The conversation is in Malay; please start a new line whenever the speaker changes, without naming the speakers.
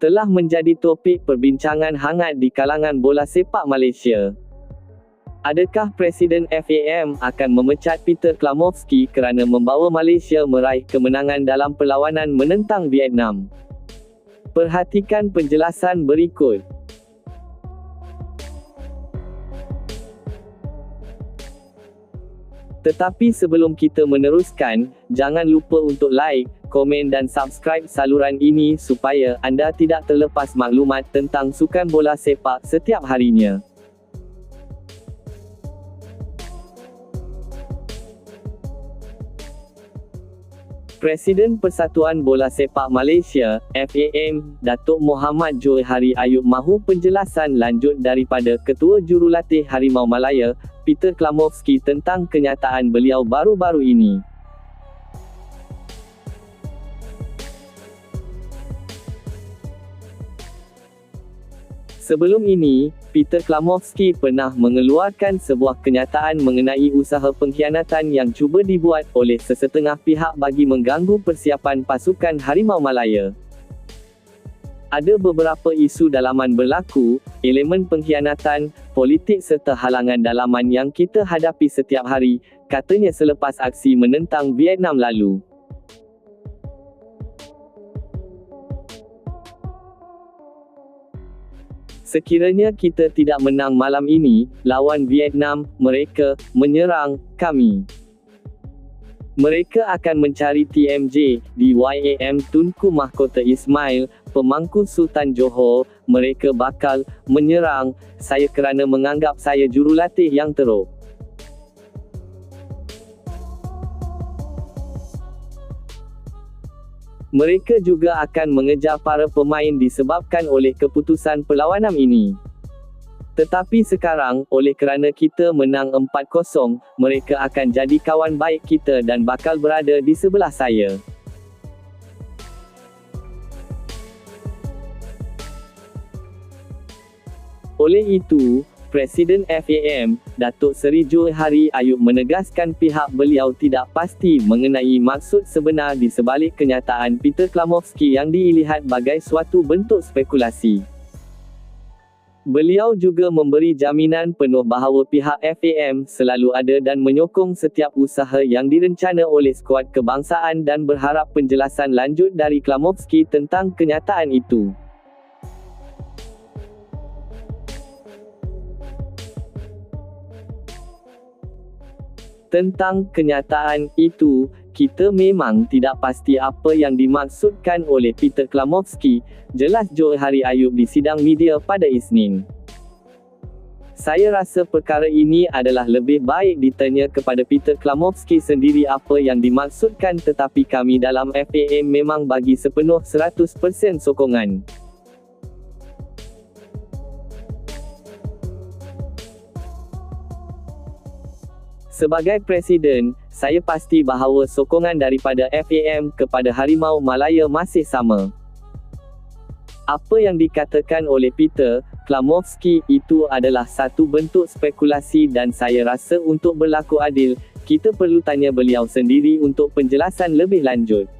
telah menjadi topik perbincangan hangat di kalangan bola sepak Malaysia. Adakah Presiden FAM akan memecat Peter Klamovski kerana membawa Malaysia meraih kemenangan dalam perlawanan menentang Vietnam? Perhatikan penjelasan berikut. Tetapi sebelum kita meneruskan, jangan lupa untuk like, komen dan subscribe saluran ini supaya anda tidak terlepas maklumat tentang sukan bola sepak setiap harinya. Presiden Persatuan Bola Sepak Malaysia, FAM, Datuk Muhammad Johari Ayub mahu penjelasan lanjut daripada Ketua Jurulatih Harimau Malaya, Peter Klamovski tentang kenyataan beliau baru-baru ini. Sebelum ini, Peter Klamovski pernah mengeluarkan sebuah kenyataan mengenai usaha pengkhianatan yang cuba dibuat oleh sesetengah pihak bagi mengganggu persiapan pasukan Harimau Malaya. Ada beberapa isu dalaman berlaku, elemen pengkhianatan, politik serta halangan dalaman yang kita hadapi setiap hari, katanya selepas aksi menentang Vietnam lalu. Sekiranya kita tidak menang malam ini, lawan Vietnam, mereka menyerang kami. Mereka akan mencari TMJ di YAM Tunku Mahkota Ismail, pemangku Sultan Johor. Mereka bakal menyerang saya kerana menganggap saya jurulatih yang teruk. Mereka juga akan mengejar para pemain disebabkan oleh keputusan perlawanan ini. Tetapi sekarang, oleh kerana kita menang 4-0, mereka akan jadi kawan baik kita dan bakal berada di sebelah saya. Oleh itu, Presiden FAM, Datuk Seri Johari Ayub menegaskan pihak beliau tidak pasti mengenai maksud sebenar di sebalik kenyataan Peter Klamovski yang dilihat bagai suatu bentuk spekulasi. Beliau juga memberi jaminan penuh bahawa pihak FAM selalu ada dan menyokong setiap usaha yang direncana oleh skuad kebangsaan dan berharap penjelasan lanjut dari Klamovski tentang kenyataan itu. Tentang kenyataan itu, kita memang tidak pasti apa yang dimaksudkan oleh Peter Klamovski, jelas Johari Ayub di sidang media pada Isnin. Saya rasa perkara ini adalah lebih baik ditanya kepada Peter Klamovski sendiri apa yang dimaksudkan tetapi kami dalam FAM memang bagi sepenuh 100% sokongan. Sebagai Presiden, saya pasti bahawa sokongan daripada FAM kepada Harimau Malaya masih sama. Apa yang dikatakan oleh Peter Klamovski itu adalah satu bentuk spekulasi dan saya rasa untuk berlaku adil, kita perlu tanya beliau sendiri untuk penjelasan lebih lanjut.